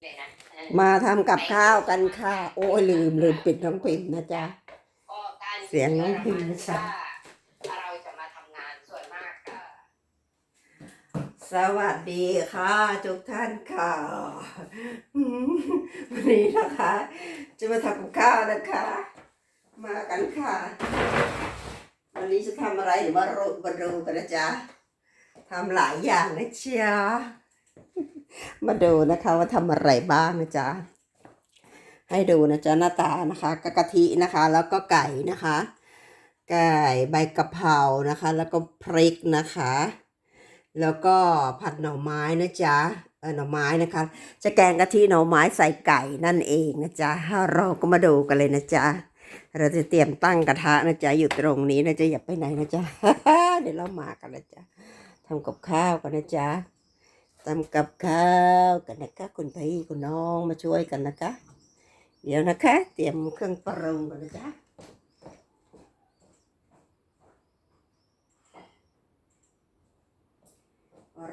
เลยนะเออมาทำกับข้าวกันค่ะ โอ้ยลืมลืมปิดน้องปิ่นนะจ๊ะ ก็การเสียงน้องพิมพ์ถ้าถ้าเราจะมาทำงานส่วนมากก็สวัสดีค่ะทุกท่านค่ะอืมวันนี้นะคะ จะมาทำกับข้าวนะคะ มากันค่ะ วันนี้จะทำอะไรเดี๋ยวมาดูมาดูกันนะจ๊ะทำหลายอย่างนะจ๊ะ มาดูนะคะว่าทำอะไรบ้างนะจ๊ะ ให้ดูนะจ๊ะหน้าตานะคะกกะทินะคะ แล้วก็ไก่นะคะ ไก่ใบกะเพรานะคะ แล้วก็พริกนะคะ แล้วก็ผัดหน่อไม้นะจ๊ะเออหน่อไม้นะคะ จะแกงกะทิหน่อไม้ใส่ไก่นั่นเองนะจ๊ะเราก็มาดูกันเลยนะจ๊ะเราจะเตรียมตั้งกระทะนะจ๊ะอยู่ตรงนี้นะจ๊ะอย่าไปไหนนะจ๊ะเดี๋ยวเรามากันนะจ๊ะทำกับข้าวกันนะจ๊ะ ทำกับข้าวกันนะคะคุณพี่คุณน้องมาช่วยกันนะคะ เดี๋ยวนะคะ เตรียมเครื่องปรุงกันนะจ๊ะ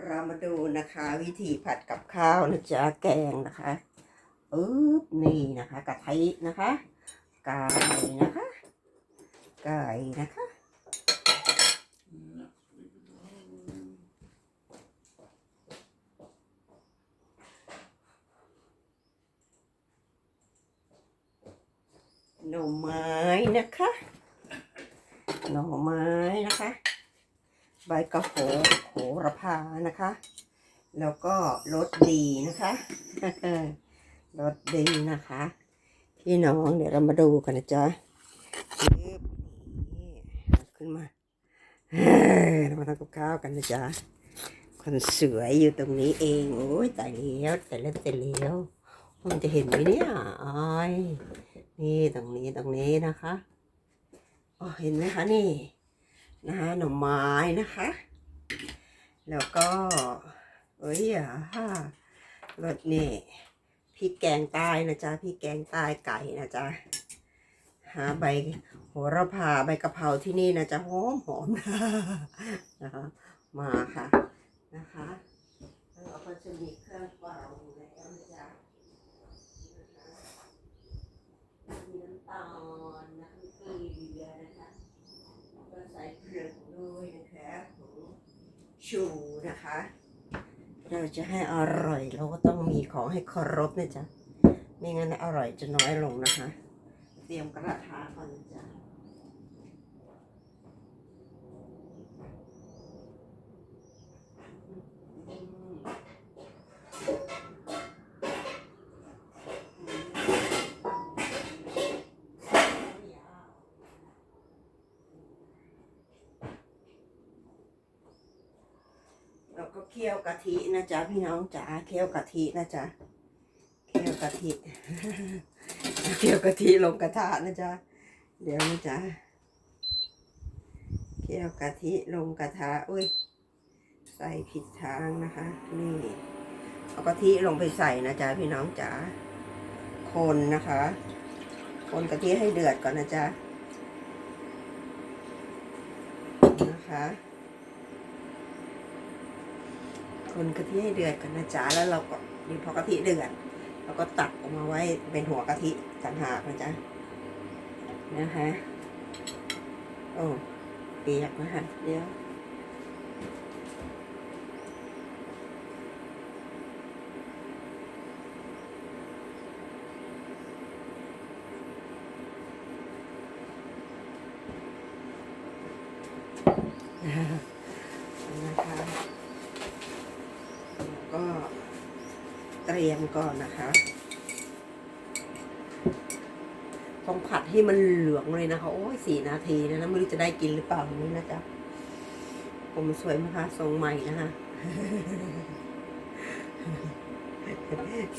เรามาดูนะคะ วิธีผัดกับข้าวนะจ๊ะแกงนะคะอึ๊บนี่นะคะกะทินะคะ ไก่นะคะ ไก่นะคะ หน่อไม้นะคะ หน่อไม้นะคะ ใบกระโหโหระพานะคะ แล้วก็รสดีนะคะรสดีนะคะ พี่น้องเดี๋ยวเรามาดูกันนะจ๊ะปึ๊บนี่ขึ้นมาเฮ้ยเรามาทำกับข้าวกันนะจ๊ะคนสวยอยู่ตรงนี้เองโอ้ยแตายแล้วแต่แล้วแต่แล้วมันจะเห็นไหมเนี่ยอ้อย นี่ตรงนี้ตรงนี้นะคะอ๋อเห็นไหมคะนี่นะคะหน่อไม้นะคะ แล้วก็เอ้ยอะรสนี่พริกแกงใต้นะจ๊ะพริกแกงใต้ไก่นะจ๊ะหาใบโหระพาใบกะเพราที่นี่นะจ๊ะหอมหอมนะคะมาค่ะนะคะแล้วเราก็จะมีเครื่องเปล่าอยู่แล้วนะจ๊ะนะคะมีน้ำตาลนะคะมีเกลือนะคะ ก็ใส่เผือกด้วยนะคะผงชูนะคะ เรา จะให้อร่อยเราก็ต้องมีของให้เคารพนะจ๊ะ ไม่งั้นอร่อยจะน้อยลงนะคะ เตรียมกระทะก่อนจ๊ะเรา ก็เคี่ยวกะทินะจ๊ะพี่น้องจ๋าเคี่ยวกะทินะจ๊ะเคี่ยวกะทิเคี่ยวกะทิลงกระทะนะจ๊ะเดี๋ยวนะจ๊ะเคี่ยวกะทิลงกระทะอุ้ยใส่ผิดทางนะคะ นี่เอากะทิลงไปใส่นะจ๊ะพี่น้องจ๋าคนนะคะ คนกะทิให้เดือดก่อนนะจ๊ะนะคะ คนกะทิให้เดือดกันนะจ๊ะแล้วเราก็นี่พอกะทิเดือดเราก็ตักออกมาไว้เป็นหัวกะทิต่างหากนะจ๊ะนะคะโอ้เปียกนะคะเดี๋ยวนะคะ แล้วก็เตรียม ก่อนนะคะต้องผัดให้มันเหลืองเลยนะคะ โอ้ยสี่นาทีนะนะไม่รู้จะได้กินหรือเปล่านี่นะจ๊ะผมสวยไหมคะทรงใหม่นะคะ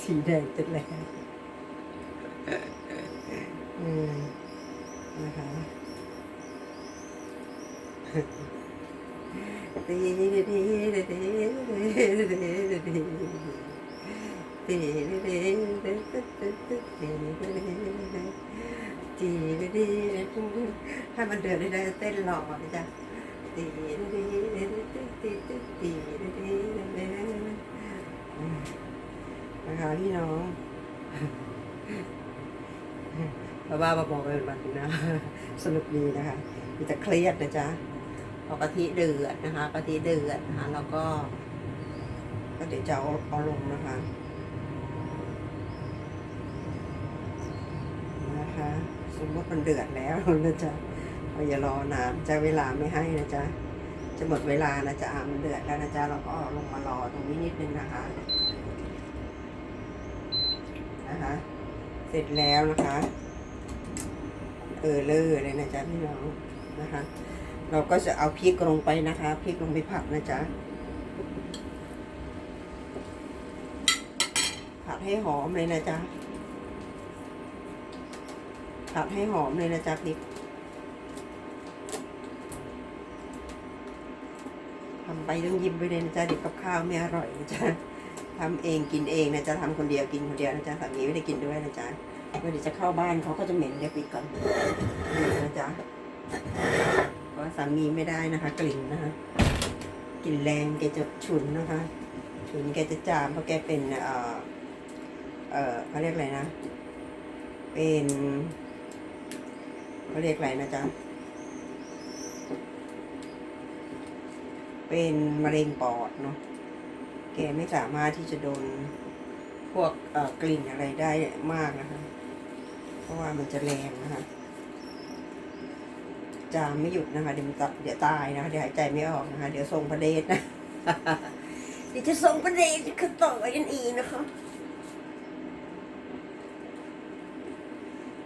สีแดงจัดแล้วอืมนะคะ จีดีให้มันเดินได้เต้นหลอกนะจ๊ะนะคะพี่น้องบ้าบ้าๆบอๆไปแบบนี้นะ สนุกดีนะคะมีแต่เครียดนะจ๊ะพอกะทิเดือดนะคะกะทิเดือดนะคะแล้วก็ก็เดี๋ยวจะเอาเอาลงนะคะ สมมติมันเดือดแล้วนะจ๊ะเราอย่ารอนานจะเวลาไม่ให้นะจ๊ะจะหมดเวลานะจ๊ะอะมันเดือดแล้วนะจ๊ะเราก็ลงมารอตรงนี้นิดนึงนะคะนะคะเสร็จแล้วนะคะเออเลอเลยนะจ๊ะพี่น้องนะคะ เราก็จะเอาพริกลงไปนะคะพริกลงไปผัดนะจ๊ะผัดให้หอมเลยนะจ๊ะ ผัดให้หอมเลยนะจ๊ะพริกทำไปต้องยิ้มไปเลยนะจ๊ะเดี๋ยวกับข้าวไม่อร่อยนะจ๊ะทำเองกินเองนะจ๊ะทำคนเดียวกินคนเดียวนะจ๊ะสามีไม่ได้กินด้วยนะจ๊ะเดี๋ยวจะเข้าบ้านเขาก็จะเหม็นเดี๋ยวปิดก่อนนะจ๊ะเพราะสามีไม่ได้นะคะ กลิ่นนะคะกลิ่นแรงแกจะฉุนนะคะฉุนแกจะจามเพราะแกเป็นเอ่อเอ่อเขาเรียกอะไรนะ เป็น เขาเรียกอะไรนะจ๊ะ เป็นมะเร็งปอดเนาะ แกไม่สามารถที่จะโดนพวกกลิ่นอะไรได้มากนะคะ เพราะว่ามันจะแรงนะคะ จามไม่หยุดนะคะ เดี๋ยวมันตะเดี๋ยวตายนะคะ เดี๋ยวหายใจไม่ออกนะคะ เดี๋ยวส่งประเดชนะ เดี๋ยวจะส่งประเดชคือต่อกันอีนะคะ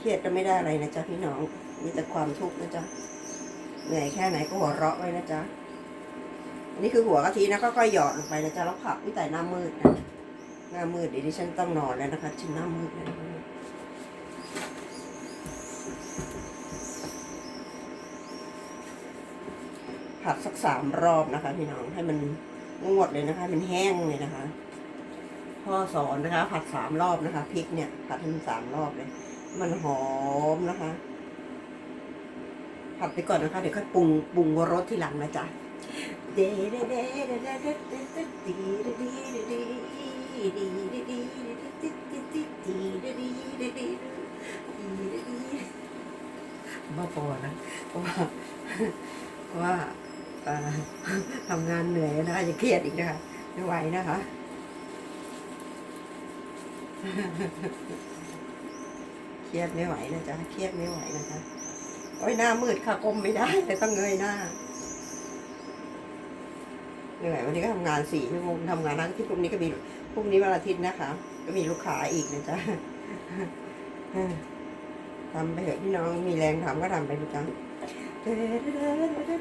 เครียดก็ไม่ได้อะไรนะจ๊ะพี่น้อง มีแต่ความทุกข์นะจ๊ะ เหนื่อยแค่ไหนก็หัวเราะไว้นะจ๊ะ อันนี้คือหัวกะทินะก็ค่อยหยอดลงไปนะจ๊ะแล้วผักที่แต่หน้ามืดนะหน้ามืดเดี๋ยวดิฉันต้องนอนแล้วนะคะชิ้นหน้ามืดนะผัดสักสามรอบนะคะ พี่น้องให้มันงวดเลยนะคะ มันแห้งเลยนะคะพ่อสอนนะคะ ผัดสามรอบนะคะพริกเนี่ยผัดให้มันสามรอบเลย มันหอมนะคะผัดไปก่อนนะคะ เดี๋ยวค่อยปรุงปรุงรสที่หลังนะจ๊ะเดเดเดเดเดเดเดเดดีเดดีเดดีดีเดดีเดดีดีเดดีเดดีเดดีเดดีบ้าปอนะเพราะว่าเพราะว่าเอ่อทำงานเหนื่อยนะคะอย่าเครียดอีกนะคะไม่ไหวนะคะ เครียดไม่ไหวนะจ๊ะเครียดไม่ไหวนะจ๊ะโอ้ยหน้ามืดค่ะก้มไม่ได้เลยต้องเงยหน้าเหนื่อยวันนี้ก็ทำงานสี่ชั่วโมงทำงานนั้นที่พรุ่งนี้ก็มีพรุ่งนี้วันอาทิตย์นะคะ ก็มีลูกค้าอีกนะจ๊ะทำไปเถอะพี่น้องมีแรงทำก็ทำไปนะจ๊ะเต้น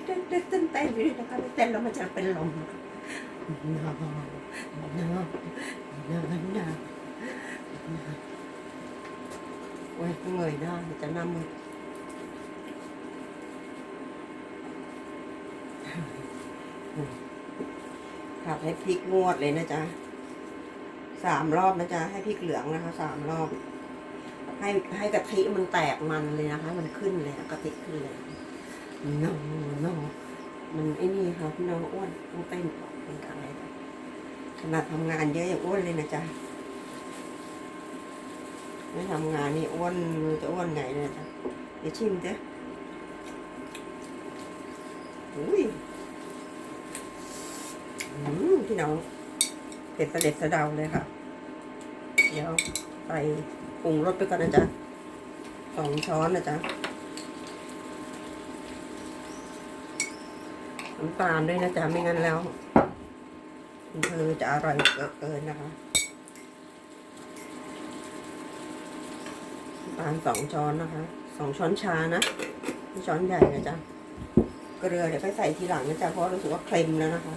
เต้นเต้นเต้นไปด้นะคะเต้นแล้วมันจะเป็นลมนอนนอนนอน นอนโอ้ยเงยหน้าจะหน้ามืดผัดให้พริกงวดเลยนะจ๊ะสามรอบนะจ๊ะให้พริกเหลืองนะคะสามรอบ ให้ให้กะทิมันแตกมันเลยนะคะ มันขึ้นเลยกะทิขึ้นเลยน้องน้องมันไอ้นี่ค่ะพี่น้องอ้วนต้องเต้นเป็นอะไรขนาดทำงานเยอะอยังอ้วนเลยนะจ๊ะ ไม่ทำงานนี่อ้วนจะอ้วนไงเลยจ๊ะเดี๋ยวชิมเด้ออุ้ยอืมพี่น้องเผ็ดเสด็จสะเดาเลยค่ะ เดี๋ยวไปปรุงรสไปก่อนนะจ๊ะสองช้อนนะจ๊ะน้ำตาลด้วยนะจ๊ะไม่งั้นแล้วเธอจะอร่อยเกินนะคะน้ำตาลสองช้อนนะคะสองช้อนชานะไม่ช้อนใหญ่นะจ๊ะเกลือเดี๋ยวไปใส่ทีหลังนะจ๊ะเพราะรู้สึกว่าเค็มแล้วนะคะ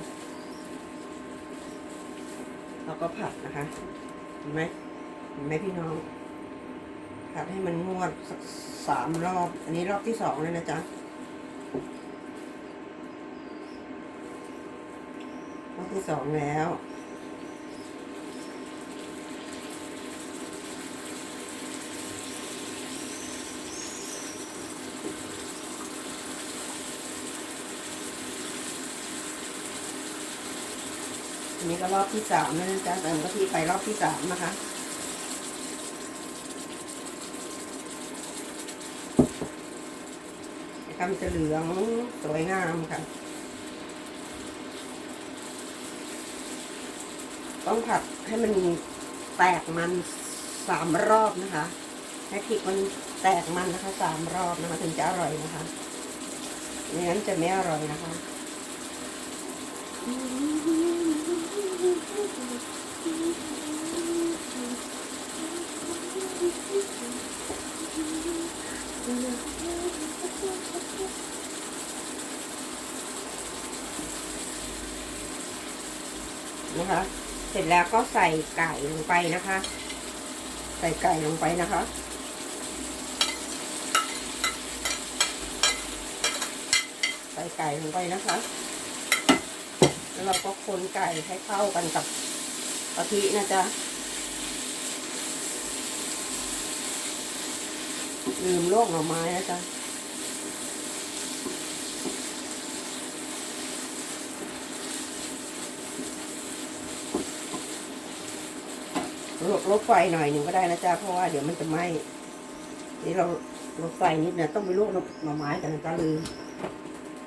แล้วก็ผัดนะคะเห็นไหมเห็นไหมพี่น้อง ผัดให้มันงวดสักสามรอบ อันนี้รอบที่สองเลยนะจ๊ะรอบที่สองแล้ว อันนี้ก็รอบที่สามนะจ๊ะเติมกะทิไปรอบที่สามนะคะนะคะมันจะเหลืองสวยงามค่ะ ต้องผัดให้มันแตกมันสามรอบนะคะให้พริกมันแตกมันนะคะสามรอบนะคะถึงจะอร่อยนะคะไม่งั้นจะไม่อร่อยนะคะ นะคะ เสร็จแล้วก็ใส่ไก่ลงไปนะคะ ใส่ไก่ลงไปนะคะ ใส่ไก่ลงไปนะคะ แล้วเราก็คนไก่ให้เข้ากันกับกะทินะจ๊ะลืมโลกหน่อไม้นะจ๊ะลดลดไฟหน่อยหนึ่งก็ได้นะจ๊ะเพราะว่าเดี๋ยวมันจะไหม้นี่เราลดไฟนิดเนี่ยต้องไปลวกหน่อไม้กันนะจ๊ะลืม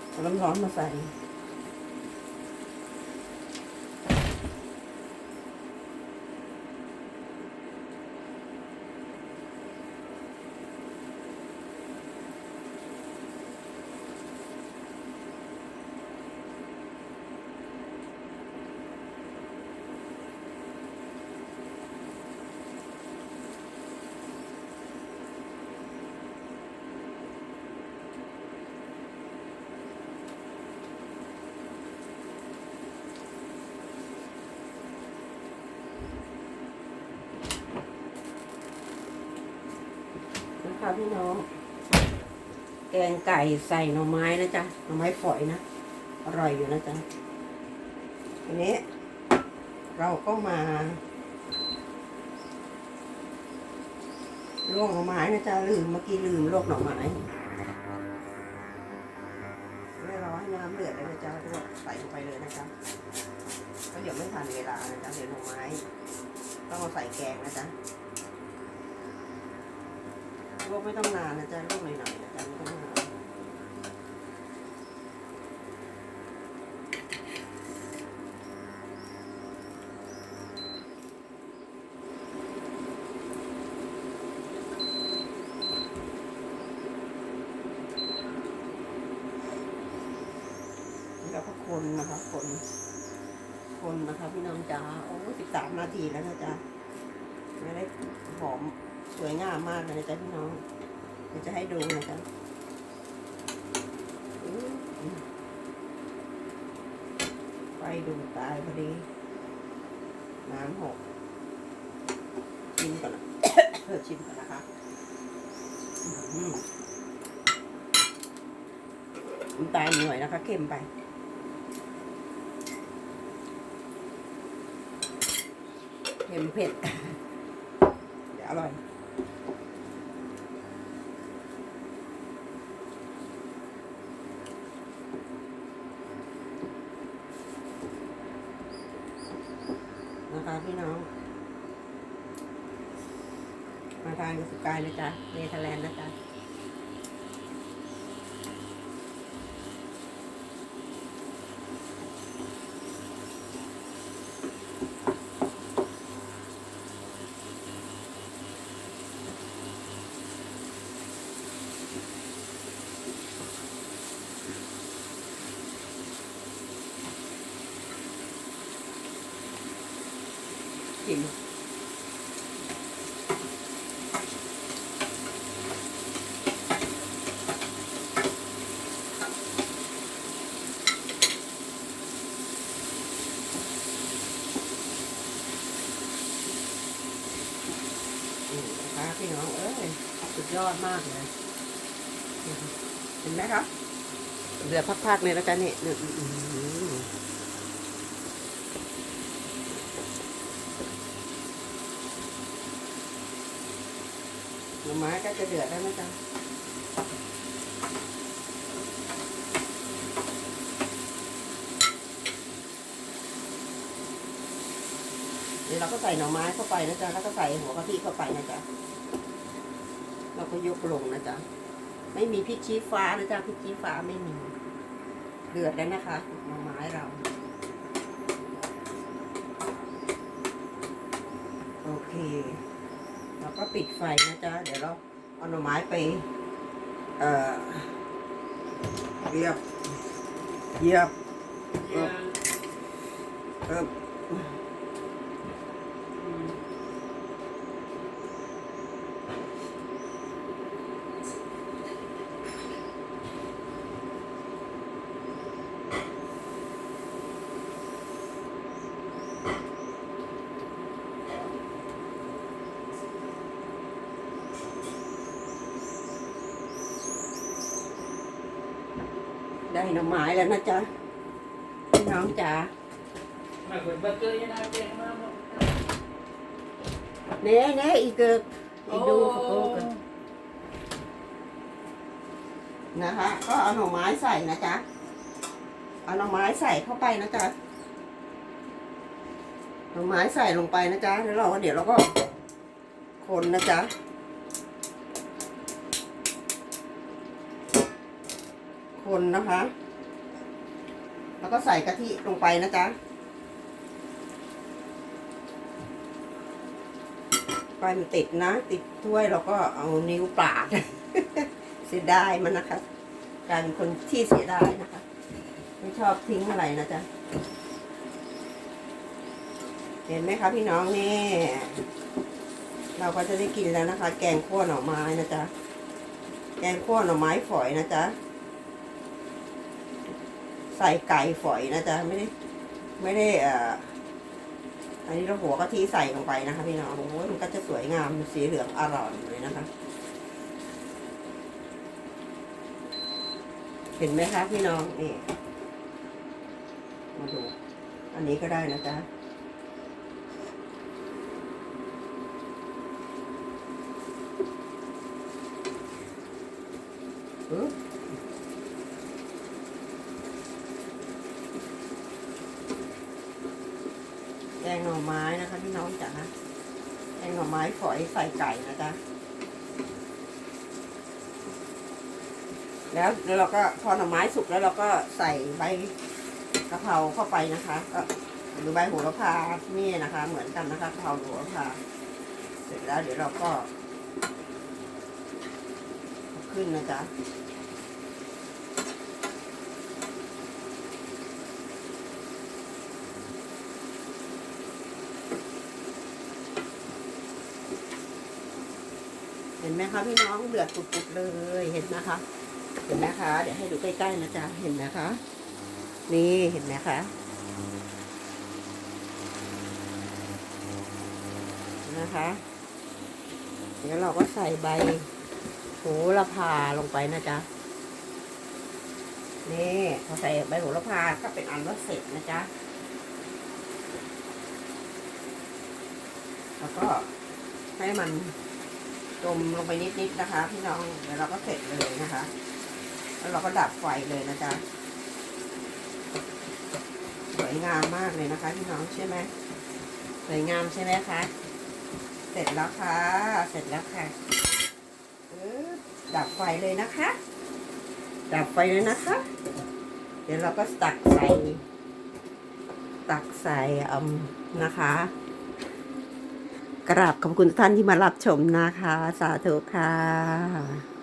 เอาน้ำร้อนมาใส่ พี่น้อง แกงไก่ใส่หน่อไม้นะจ๊ะหน่อไม้ฝอยนะอร่อยอยู่นะจ๊ะทีนี้ เราก็มาลวกหน่อไม้นะจ๊ะลืมเมื่อกี้ลืมลวกหน่อไม้ไม่รอให้น้ำเดือดเลยนะจ๊ะลวกใส่ลงไปเลยนะจ๊ะก็เดี๋ยวไม่ทันเวลานะจ๊ะเดี๋ยวหน่อไม้ต้องเอาใส่แกงนะจ๊ะ วกไม่ต้องนานนะจ๊ะลวกหน่อยๆนะจ๊ะไม่ต้องนานแล้วก็คนนะคะคนคนนะคะพี่น้องจ๋าโอ้สิบสามนาทีแล้วนะจ๊ะไม่ได้หอม สวยงามมากเลยจ๊ะพี่น้องเดี๋ยวจะให้ดูนะจ๊ะไฟดูตายพอดี น้ำหกชิมก่อนนะเพื่อชิมก่อนนะคะอื้อหือน้ำตาลหน่อยนะคะเค็มไปเค็มเผ็ดอร่อย นะคะ พี่น้อง มาทานกับสกายนะจ๊ะเนเธอร์แลนด์นะจ๊ะ chịu ปลาพี่น้องเอ้ยสุดยอดมากเลยเห็นไหมครับเหลือพักๆเลยแล้วกันนี่ ยเนี่ยอื้อหือหน่อไม้ก็จะเดือดแล้วนะจ๊ะเดี๋ยวเราก็ใส่หน่อไม้เข้าไปนะจ๊ะ แล้วก็ใส่หัวกะทิเข้าไปนะจ๊ะ เราก็ยกลงนะจ๊ะ ไม่มีพริกชี้ฟ้านะจ๊ะพริกชี้ฟ้าไม่มี เดือดแล้วนะคะ หน่อไม้เรา โอเค ก็ปิดไฟนะจ๊ะ เดี๋ยวเราเอาหน่อไม้ไป เอ่อเยียบเยียบเออ หน่อไม้แล้วนะจ๊ะพี่น้องจ๋า mà quên bơ cơ như nào tiền mà เน่เน่อีกเกิบอีกดูขอโทษกันนะคะ ก็เอาหน่อไม้ใส่นะจ๊ะเอาหน่อไม้ใส่เข้าไปนะจ๊ะหน่อไม้ใส่ลงไปนะจ๊ะแล้วเราก็เดี๋ยวเราก็คนนะจ๊ะคนนะคะ แล้วก็ใส่กะทิลงไปนะจ๊ะไฟมันติดนะ ติดถ้วยเราก็เอานิ้วปาดเสียดายมันนะคะกลายเป็นคนที่เสียดายนะคะ ไม่ชอบทิ้งอะไรนะจ๊ะ เห็นไหมคะพี่น้องนี่ เราก็จะได้กินแล้วนะคะ แกงขั่วหน่อไม้นะจ๊ะ แกงขั่วหน่อไม้ฝอยนะจ๊ะ ใส่ไก่ฝอยนะจ๊ะไม่ได้ไม่ได้อ่าอันนี้เราหัวกะทิใส่ลงไปนะคะพี่น้องโอ้ยมันก็จะสวยงามสีเหลืองอร่อยเลยนะคะ เห็นไหมคะพี่น้องนี่มาดู อันนี้ก็ได้นะจ๊ะปึ๊บแกงหน่อ ไม้นะคะพี่น้องจ๋าแกงหน่อไม้ฝอยใส่ไก่นะจ๊ะแล้วแล้วเราก็พอหน่อไม้สุกแล้วเราก็ใส่ใบกะเพราเข้าไปนะคะก็หรือใบโหระพานี่นะคะ เหมือนกันนะคะกะเพราโหระพาเสร็จแล้วเดี๋ยวเราก็ ขึ้นนะจ๊ะ ไหมคะพี่น้องเดือดปุดๆเลยเห็นนะคะ เห็นไหมคะ เดี๋ยวให้ดูใกล้ๆนะจ๊ะเห็นไหมคะ นี่เห็นไหมคะนะคะ เดี๋ยวเราก็ใส่ใบโหระพาลงไปนะจ๊ะนี่พอใส่ใบโหระพาก็เป็นอันว่าเสร็จนะจ๊ะแล้วก็ให้มัน จมลงไปนิดๆนะคะพี่น้องเดี๋ยวเราก็เสร็จเลยนะคะ แล้วเราก็ดับไฟเลยนะจ๊ะสวยงามมากเลยนะคะพี่น้องใช่ไหมสวยงามใช่ไหมคะเสร็จแล้วค่ะ เสร็จแล้วค่ะดับไฟเลยนะคะ ดับไฟเลยนะคะ เดี๋ยวเราก็ตักใส่ ตักใส่อมนะคะ กราบขอบคุณทุกท่านที่มารับชมนะคะ สาธุค่ะ